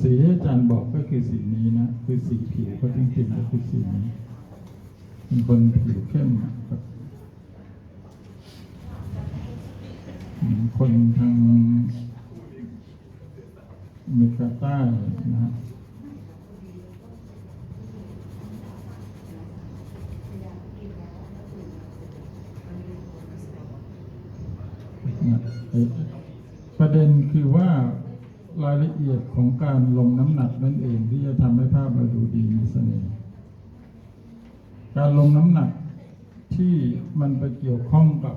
สีที่อาจารย์บอกก็คือสีนี้นะ คือสีผิวก็จริงๆก็คือสีนี้เป็นคนผิวเข้มครับคนทางเมกาใต้นะ ฮะนะเอ่อประเด็นคือว่ารายละเอียดของการลงน้ำหนักนั่นเองที่จะทำให้ภาพเราดูดีมีเสน่ห์การลงน้ำหนักที่มันไปเกี่ยวข้องกับ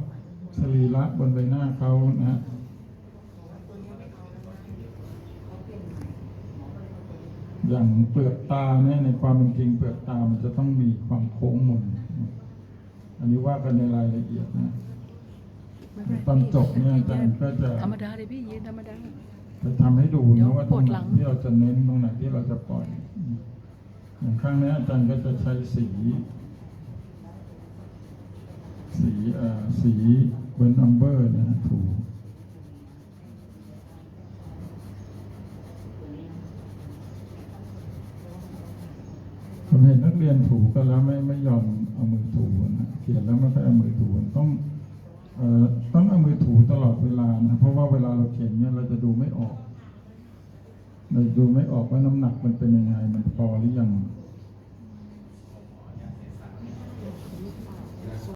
สรีระบนใบหน้าเขานะฮะอย่างเปลือกตาเนี่ยในความเป็นจริงเปลือกตามันจะต้องมีความโค้งมน อันนี้ว่ากันในรายละเอียดนะ ตอนจบเนี่ยอาจารย์ก็จะธรรมดาเลยพี่ยืนธรรมดา จะทำให้ดูเดี๋ยนะวว่าตปรวงดไหหนลังที่เราจะเน้นตรงไหนที่เราจะปล่อยอย่างครั้งนี้อาจารย์ก็จะใช้สี สีเอ่อสีเบนอัมเบอร์นะฮะถูผมเห็นนักเรียนถูกันแล้วไม่ไม่ยอมเอามือถูนะเขียนแล้วไม่ค่อยเอามือถูต้องเอ่อ ต้องเอามือถูตลอดเวลานะเพราะว่าเวลาเราเขียนเนี่ยเราจะดูไม่ออก เราดูไม่ออกว่าน้ำหนักมันเป็นยังไงนพอหรือยัง